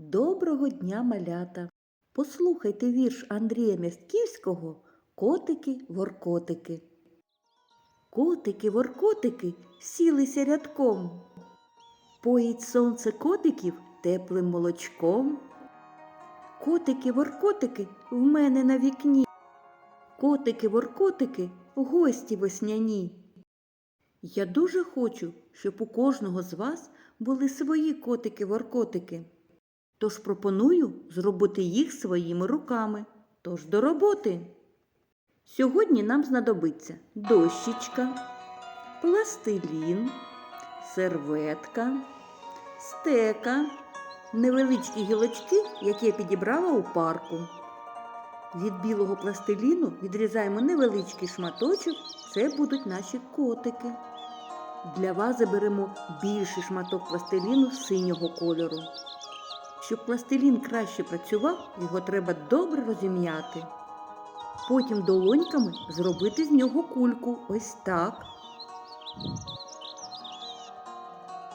Доброго дня, малята! Послухайте вірш Андрія Мястківського Котики-воркотики. Котики-воркотики сілися рядком. Поїть сонце котиків теплим молочком. Котики-воркотики в мене на вікні. Котики-воркотики гості весняні. Я дуже хочу, щоб у кожного з вас були свої котики-воркотики. Тож пропоную зробити їх своїми руками. Тож до роботи. Сьогодні нам знадобиться дощечка, пластилін, серветка, стека, невеличкі гілочки, які я підібрала у парку. Від білого пластиліну відрізаємо невеличкий шматочок, це будуть наші котики. Для вази беремо більший шматок пластиліну синього кольору. Щоб пластилін краще працював, його треба добре розім'яти. Потім долоньками зробити з нього кульку ось так.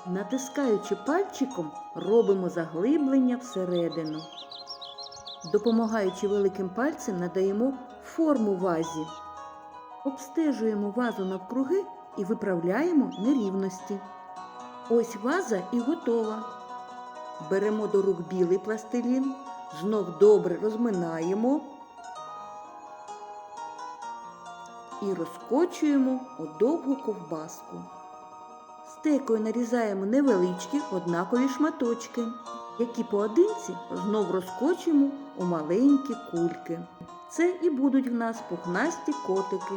Натискаючи пальчиком, робимо заглиблення всередину. Допомагаючи великим пальцем, надаємо форму вазі. Обстежуємо вазу навкруги і виправляємо нерівності. Ось ваза і готова. Беремо до рук білий пластилін, знов добре розминаємо і розкочуємо у довгу ковбаску. Стекою нарізаємо невеличкі однакові шматочки, які поодинці знов розкочуємо у маленькі кульки. Це і будуть в нас пухнасті котики.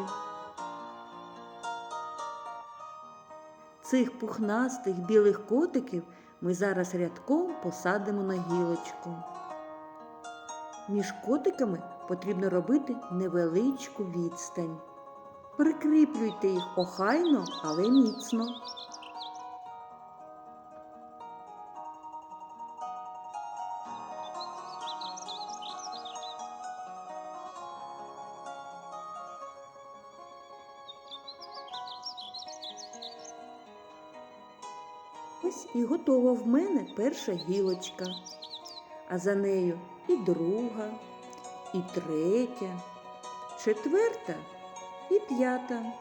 Цих пухнастих білих котиків ми зараз рядком посадимо на гілочку. Між котиками потрібно робити невеличку відстань. Прикріплюйте їх охайно, але міцно. Ось і готова в мене перша гілочка, а за нею і друга, і третя, четверта і п'ята.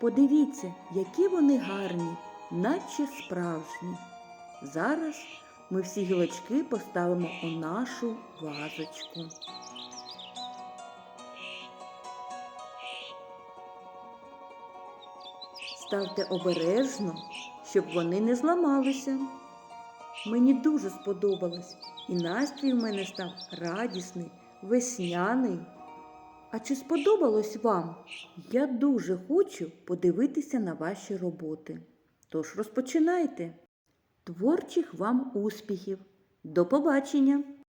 Подивіться, які вони гарні, наче справжні. Зараз ми всі гілочки поставимо у нашу вазочку. Ставте обережно, щоб вони не зламалися. Мені дуже сподобалось, і настрій в мене став радісний, весняний. А чи сподобалось вам? Я дуже хочу подивитися на ваші роботи. Тож розпочинайте. Творчих вам успіхів! До побачення!